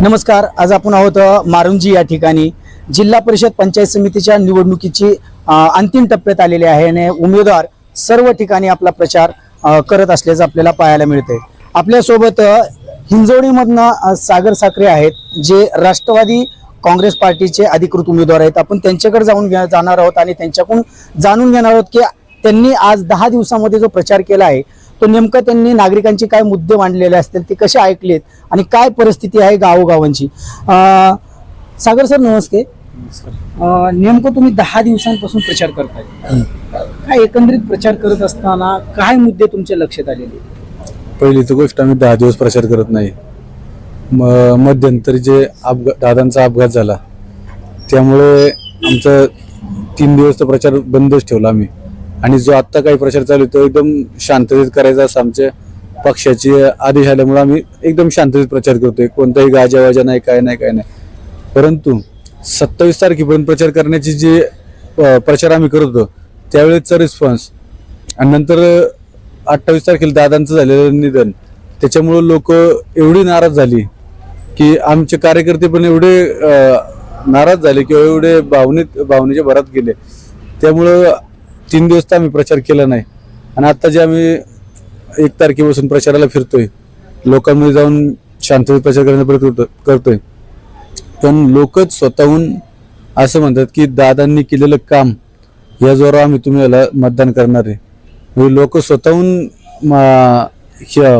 नमस्कार आज आपण आहोत मारुंजी या ठिकाणी. जिल्हा परिषद पंचायत समितीच्या निवडणुकीची अंतिम टप्प्यात आलेली आहे आणि उमेदवार सर्व ठिकाणी आपला प्रचार करत असल्याचं आपल्याला पाहायला मिळते आपल्यासोबत हिंजवडीमधनं सागर साखरे आहेत जे राष्ट्रवादी काँग्रेस पार्टीचे अधिकृत उमेदवार आहेत. आपण त्यांच्याकडे जाऊन घे जाणार आहोत आणि त्यांच्याकडून जाणून घेणार आहोत की त्यांनी आज दहा दिवसामध्ये जो प्रचार केला आहे तो नेमकं त्यांनी नागरिकांचे काय मुद्दे मांडलेले असतील ते कसे ऐकलेत आणि काय परिस्थिती आहे गावोगावांची? सागर सर नमस्ते. नेमकं तुम्ही दहा दिवसांपासून प्रचार करताय. काय एकंदरीत प्रचार करत असताना काय मुद्दे तुमच्या लक्षात आलेले? पहिली तर गोष्ट आम्ही दहा दिवस प्रचार करत नाही. मध्यंतरी जे अपघात दादांचा अपघात झाला त्यामुळे आमचा तीन दिवस तर प्रचार बंदच ठेवला आम्ही. आणि जो आत्ता काही प्रचार चालू आहे तो एकदम शांततेत करायचा असं आमच्या पक्षाचे आदेश आल्यामुळे आम्ही एकदम शांततेत प्रचार करतोय. कोणताही गाजावाजा नाही काय नाही काय नाही. परंतु सत्तावीस तारखेपर्यंत प्रचार करण्याची जी प्रचार आम्ही करत होतो त्यावेळेचा रिस्पॉन्स आणि नंतर अठ्ठावीस तारखेला दादांचं झालेलं निधन त्याच्यामुळं लोक एवढी नाराज झाली की आमचे कार्यकर्ते पण एवढे नाराज झाले किंवा एवढे भावनेत भावनेच्या भरात गेले. त्यामुळं तीन दिवस तर आम्ही प्रचार केला नाही. आणि आता जे आम्ही एक तारखेपासून प्रचाराला फिरतोय लोकांमध्ये जाऊन शांततेत प्रचार करण्याचा प्रयत्न करतो- करतोय. पण लोकच स्वतःहून असं म्हणतात की दादांनी केलेलं काम या जोरावर आम्ही तुम्हाला मतदान करणार आहे. म्हणजे लोक स्वतःहून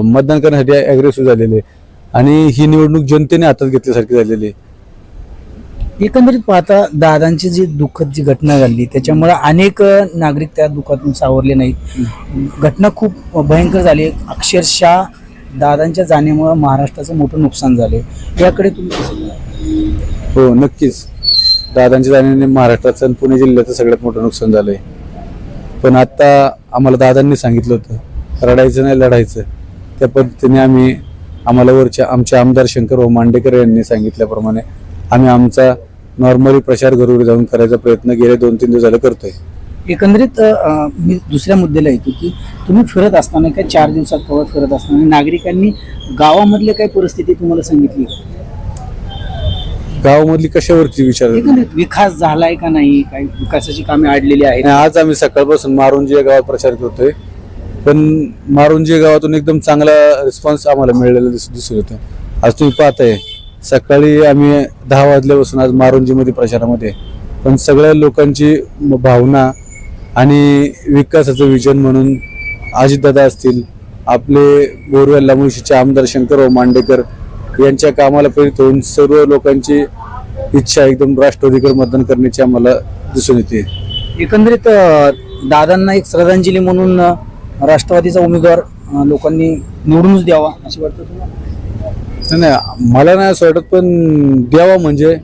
मतदान करण्यासाठी अग्रेसिव्ह झालेले आहे. आणि ही निवडणूक जनतेने हातात घेतल्यासारखी झालेली आहे. एकंदरीत पाहता दादांची जी दुःखद जी घटना झाली त्याच्यामुळे अनेक नागरिक त्या दुःखातून सावरले नाहीत. घटना खूप भयंकर झाली. अक्षरशः दादांच्या जाण्यामुळे महाराष्ट्राचं मोठं नुकसान झाले याकडे तुम्ही हो नक्कीच. दादांच्या जाण्याने महाराष्ट्राचं आणि पुणे जिल्ह्याचं सगळ्यात मोठं नुकसान झालंय. पण आता आम्हाला दादांनी सांगितलं होतं रडायचं नाही लढायचं. त्या पद्धतीने आम्ही आम्हाला वरच्या आमचे आमदार शंकर मांडेकर यांनी सांगितल्याप्रमाणे आम्ही आमचा नॉर्मली प्रचार घरोघरी जाऊन करायचा प्रयत्न गेले दोन तीन दिवस झाले करतोय. एकंदरीत मी दुसऱ्या मुद्द्याला येतो की तुम्ही फिरत असताना काय चार दिवसात कवळ फिरत असताना नागरिकांनी गावामधले काय परिस्थिती तुम्हाला सांगितली? गावामधली कशावरती विचार? एकंदरीत विकास झालाय का नाही? काही विकासाची कामे अडलेली आहेत? आज आम्ही सकाळपासून मारुंजी या गावात प्रचार करतोय. पण मारुंजी गावातून एकदम चांगला रिस्पॉन्स आम्हाला मिळालेला दिस दिसून येतो आज तुम्ही पाहताय. सकाळी आम्ही दहा वाजल्यापासून आज मारुंजीमध्ये प्रचारामध्ये पण सगळ्या लोकांची म- भावना आणि विकासाचं विजन म्हणून अजितदादा असतील आपले बोरवेल्ला मुळशीचे आमदार शंकरराव मांडेकर यांच्या कामाला प्रेरित होऊन सर्व लोकांची इच्छा एकदम राष्ट्रवादीकडे मतदान करण्याची आम्हाला दिसून येते. एकंदरीत दादांना एक श्रद्धांजली म्हणून राष्ट्रवादीचा उमेदवार लोकांनी निवडूनच द्यावा असे वाटतं तुम्हाला? नाही नाही मला नाही असं वाटत पण द्यावा म्हणजे.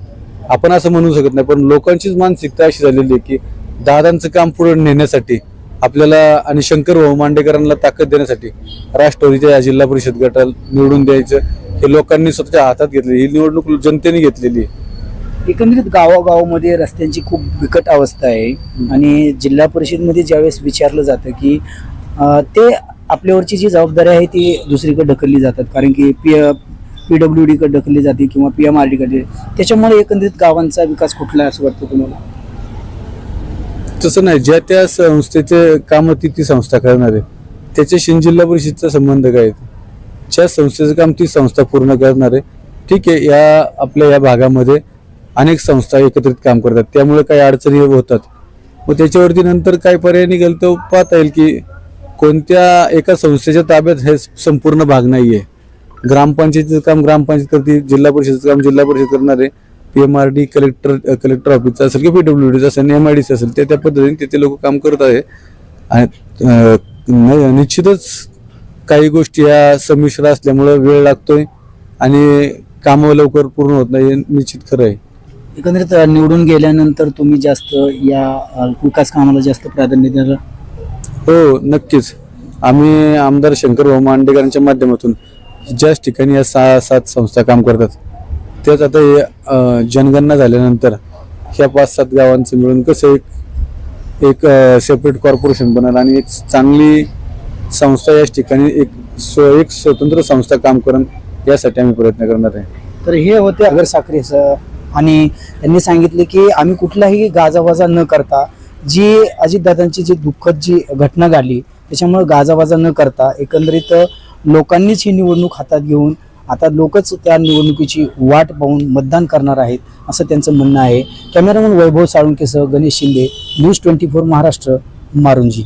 आपण असं म्हणू शकत नाही पण लोकांचीच मानसिकता अशी झालेली आहे की दादांचं काम पुढे नेण्यासाठी आपल्याला आणि शंकर भाऊ मांडेकरांना ताकद देण्यासाठी राष्ट्रवादीच्या या जिल्हा परिषद गटाला निवडून द्यायचं. हे लोकांनी स्वतःच्या हातात घेतली ही निवडणूक जनतेने घेतलेली आहे. एकंदरीत गावागावामध्ये रस्त्यांची खूप बिकट अवस्था आहे. आणि जिल्हा परिषदमध्ये ज्यावेळेस विचारलं जातं की ते आपल्यावरची जी जबाबदारी आहे ती दुसरीकडे ढकलली जातात. कारण की पी पी डब्ल्यू डीकडे ढकलली जाते किंवा पी एम आर डीकडे त्याच्यामुळे एकंदरीत गावांचा विकास कुठला असं वाटतं तुम्हाला? तसं नाही. ज्या त्या संस्थेचे काम ती ती संस्था करणार आहे. त्याच्याशी जिल्हा परिषदचा संबंध काय आहे? ज्या संस्थेचं काम ती संस्था पूर्ण करणार आहे. ठीक आहे या आपल्या या भागामध्ये अनेक संस्था एकत्रित काम करतात. त्यामुळे काही अडचणी होतात. मग त्याच्यावरती नंतर काय पर्याय निघेल तो पाहता येईल की कोणत्या एका संस्थेच्या ताब्यात हे संपूर्ण भाग नाही आहे ग्रामपंचायतीचं काम ग्रामपंचायत करते जिल्हा परिषदेचं काम जिल्हा परिषद करणार आहे P M R D collector collector ऑफिसचं असेल की पी डब्ल्यू डीचं असेल एम आय डी असेल ते त्या पद्धतीने तिथे लोक काम करत आहे. आणि निश्चितच काही गोष्टी या संमिश्र असल्यामुळं वेळ लागतोय आणि कामं लवकर पूर्ण होत नाही हे निश्चित खरं आहे. एकंदरीत निवडून गेल्यानंतर तुम्ही जास्त या विकास कामाला जास्त प्राधान्य देणार? हो नक्कीच. आम्ही आमदार शंकर भाऊ मांडेकरांच्या माध्यमातून ज्याच ठिकाणी या सहा सात संस्था काम करतात त्याच आता हे, जनगणना झाल्यानंतर ह्या पाच सात गावांचं मिळून कसं एक एक सेपरेट कॉर्पोरेशन बनल आणि एक चांगली संस्था याच ठिकाणी एक स्व एक स्वतंत्र संस्था काम करून यासाठी आम्ही प्रयत्न करणार आहे. तर हे होते अगर साखरे सर. आणि त्यांनी सांगितले की आम्ही कुठलाही गाजावाजा न करता जी अजितदादांची जी दुःखद जी घटना घडली त्याच्यामुळे गाजावाजा न करता एकंदरीत लोकांनीच ही निवडणूक हातात घेऊन आता लोकच त्या निवडणुकीची वाट पाहून मतदान करणार आहेत असं त्यांचं म्हणणं आहे. Cameraman Vaibhav साळुंकेसह Ganesh Shinde news twenty four Maharashtra Marunji.